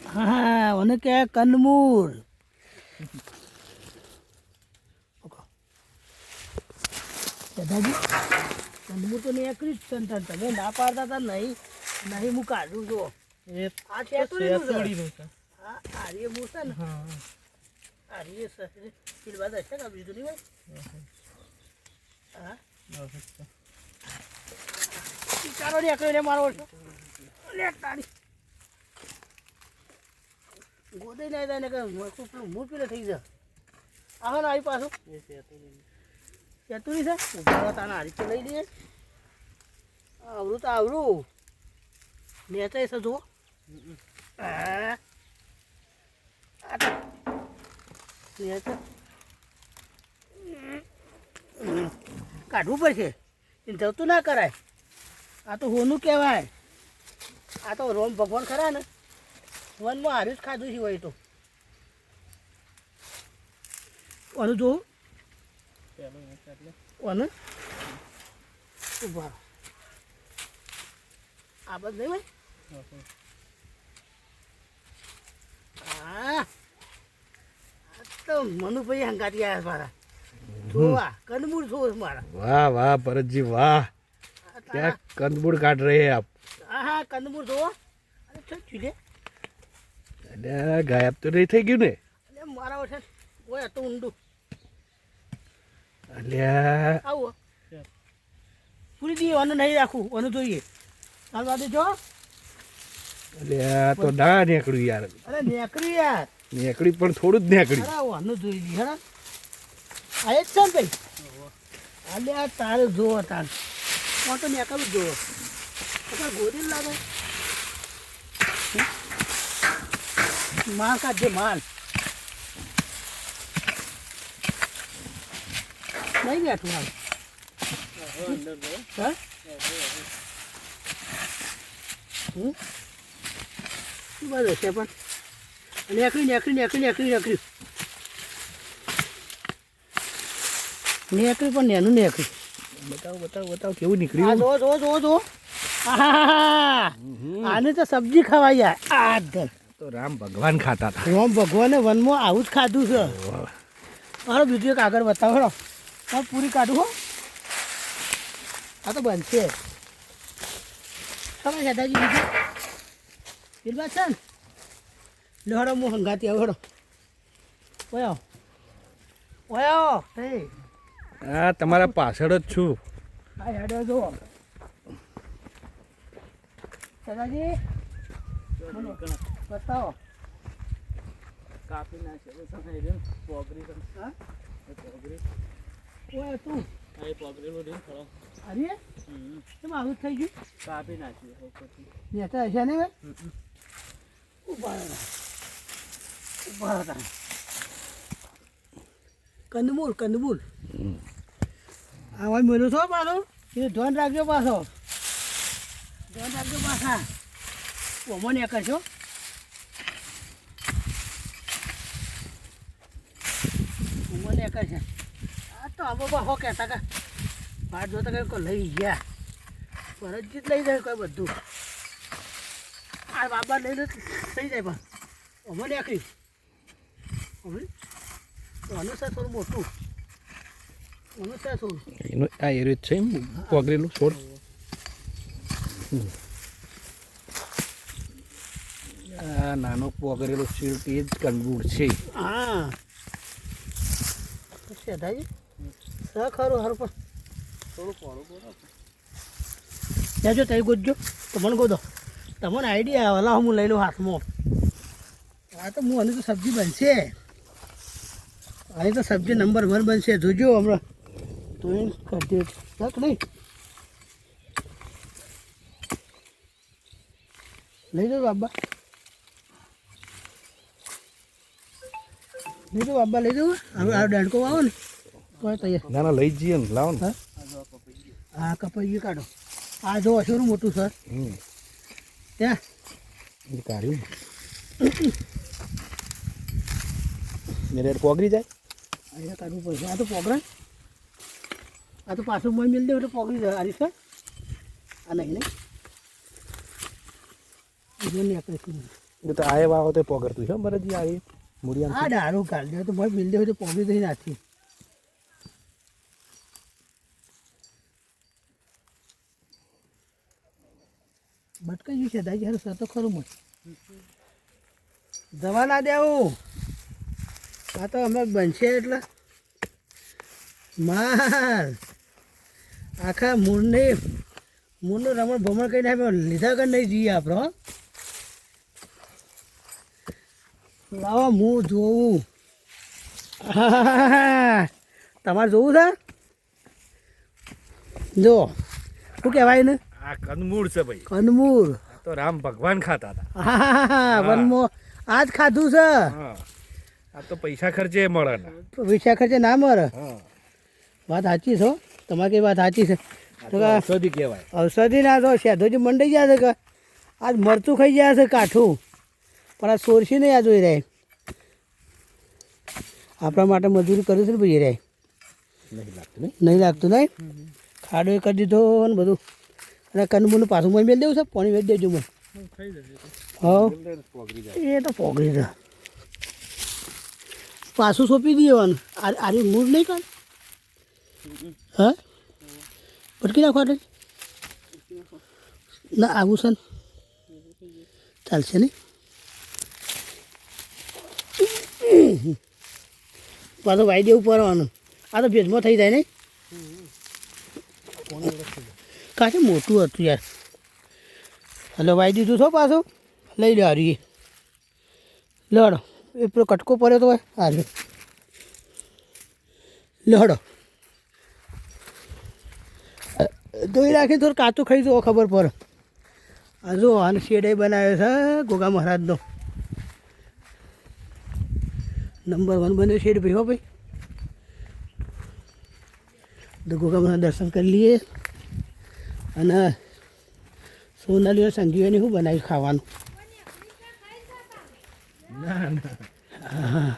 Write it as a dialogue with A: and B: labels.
A: હા મને કે કંદમૂળ દાદાજી કંદમૂળ તો નીકળી જ છે ને તાર તમે ના પાડતા હતા નહીં નહીં હું કાઢું જો
B: એ
A: આ. શેતુડીનું હા આર્ય છે ને.
B: હા
A: આર્ય છે. પેલી વાત ને બીજું નહીં ભાઈ હા ચાલો નીકળ્યો ને મારો લે ગોદે ના જાય ને કે પેલું મૂળ પીલે થઈ જાય. આહો ને આવી પાછું. જતું છે? ઊભા તાના હારી તો લઈ લઈએ. આવરું તો આવરું નેતા છે જુઓ. કાઢવું પડશે. એ જતું ના કરાય. આ તો હોનું કહેવાય. આ તો રોમ ભગવાન ખરા ને. વનમાં હાર્યું જ ખાધું છે હોય તો આનું જોવું
B: પેલું એ છે એટલે.
A: કોને ઉભા રહો. આ બધ નહીં ભાઈ હા આ તો મનુભાઈ હંગાતી આવ્યા મારા જોવા કંદમૂળ જોવો છે મારા
C: વાહ વાહ ભરતજી વાહ
A: આ
C: क्या
A: તારા-
C: कंदमूल काट रहे हैं आप
A: હા હા કંદમૂળ જોવો અરે ચલ ચૂલે
C: અલ્યા, ગાયબ તો નહીં થઈ ગયું ને?
A: અરે મારા વર્ષે ઓય તો ઊંડું.
C: અલ્યા.
A: આવો પૂરી દઈએ ઓને નહીં રાખવું ઓને જોઈએ. ચાલ બાદ જો.
C: અલ્યા તો ના નીકળ્યું યાર.
A: અરે નેકરી યાર.
C: નીકળી પણ થોડું જ નીકળ્યું.
A: અરે ઓને જોઈ લઈએ હા આ જ છે ને ભાઈ? અલ્યા તારે જોવો તાર તો નેકરું જોવો. ગોરી લાગે. માલ કાઢજે માલ નહીં બેઠું હાલ? શું બધું છે પણ નેકળી નેકળી નેકળી નેકળી નેકળી નેકળી પણ નેનું નેકળી
C: બતાવો બતાવો બતાવો કેવું નીકળ્યું
A: જો જો જો જો. આને તો સબ્જી ખવાઈ જાય આ ધર
C: તો રામ ભગવાન ખાતા હતા.
A: રામ ભગવાને વનમાં આવું જ ખાધું છે. મારો બીજું એક આગળ બતાવો હેડો હું પૂરી કાઢું હો. આ તો બનશે છે. દાદાજી બીજું? બિલબા છે ને? લહડો હું હંગાતી આવડો. ઓયો. ઓયો હે
C: તમારા પાછળ જ છું.
A: આ હેડો જો દાદાજી. બતાવો.
B: કાપી નાખે સમય રે ને, પોગરી.
A: હા?
B: પોગરી.
A: ઓય તું.
B: આ એ લો રહ્યું ખરો.
A: અરે
B: હમ.
A: કેમ આવું થઈ ગયું?
B: કાપી નાખ્યું હવે
A: તો હશે ને.
B: ઊભા
A: ઊભા રહો કંદમૂળ કંદમૂળ. આ ભાઈ મેળું છો પાછો? એ ધ્યાન રાખજો પાછો. ધ્યાન રાખજો પાછા. ઓમો ને કરશો ને કરશે આ તો આબો બાહો કહેતા કે બહાર જોતા કઈ કોઈ લઈ ગયા. ફરજિત લઈ જાય કોઈ બધું. આ બાબા લઈને થઈ જાય પણ. અમે નીકળી અમે? અનુસાર થોડું મોટું. છે થોડું.
C: એનું આ એરિયો છે એમ? પોગરેલું છોડ? આ નાનો પોગરેલો શીલ્ટ એ જ કંદમૂળ છે.
A: હા. સેધાજી સ ખરું હારું પણ.
B: થોડું કરો.
A: ત્યાં જો તઈ ગોતજો. તમને ગોદો તમને આઈડિયા આવે. હું લઈ લઉં હાથમાં. આ તો હું આની તો સબ્જી બનશે. આની તો સબ્જી નંબર વન બનશે. જોજો હમણાં. તો એ કરજે તક નહીં લઈ. જાઓ બાબા. લઈ જાઓ બાબા લઈ જાઓ હવે આ ડંડકો આવો ને. તો તૈયાર.
C: ના ના લઈ જઈએ ને લાવો ને.
A: હા? કપાઈ ગયું કાઢો. આ જો અશોરું મોટું સર. ત્યાં.
C: કાઢ્યું મેરે પોગરી જાય?
A: અહીંયા કાઢવું પડશે. આ તો પોગરા. આ તો પાછું મય મિલ દે એટલે પોગરી જાય. આ સર. આ નહીં નહીં
C: તો આયે વાવો તો પોગરતું છે મરજી આ મૂળિયા
A: આ દારૂ કાઢ દે તો ભાઈ મિલ હોય તો પોગી દઈ નાખી. બટકાઈ ગયું છે દાઈ હારું સર તો ખરું મત દવા ના દેવું. આ તો અમે બનશે એટલે. માર. આખા મૂળને મૂળનું રમણ ભમણ કરીને લીધા કર નહીં જઈએ આપણે હો લાવો હું જોઉં. તમારે જોવું છે? જો શું કહેવાય ને
C: આ કંદમૂળ છે ભાઈ.
A: કનમૂર.
C: તો રામ ભગવાન ખાતા હતા.
A: વનમો આ આજ ખાધું છે?
C: આ તો પૈસા ખર્ચે મળે ને.
A: પૈસા ખર્ચે ના
C: મળે?
A: વાત સાચી છો તમારી કઈ વાત સાચી છે?
C: ઔષધિ કહેવાય.
A: ઔષધિ ના તો શેધોજી મંડાઈ ગયા છે કે? આજ મરચું ખાઈ ગયા છે કાઠું. પણ આ સોરસી નહીં આ જોઈ રહે આપણા માટે મજૂરી કર્યું છે ને ભાઈ રહે
C: નહીં લાગતું નહીં?
A: ખાડો એ કરી દીધો ને બધું. અને કનમુનું પાછું મને મેળ દેવું છે? પાણી મેળ દેજો મને. હા એ તો પોગરી છે. પાછું સોંપી દેવાનું આ આરી મૂળ નહીં કાઢ. હા? ભટકી નાખો આટલે. ના આવું છે ને. ચાલશે નહીં? પાછું વાઈ દેવું પડવાનું આ તો ભેજમાં થઈ જાય નહીં કાંઠે મોટું હતું યાર. એટલે વાઈ દીધું છો પાછું? લઈ લે હારી લડો. એ પેલો કટકો પડ્યો તો હારી લડો. ધોઈ રાખી થોડું કાચું ખાઈ જુઓ, ખબર પડે. આ જો, આને શેડે બનાવ્યો છે, ગોગા મહારાજનો. નંબર વન બને શેઠ ભાઈ હો ભાઈ. તો ગોગા દર્શન કરી લઈએ. અને સોનાલીઓ સંજીવની શું બનાવ્યું ખાવાનું?
C: ના ના.
A: હા.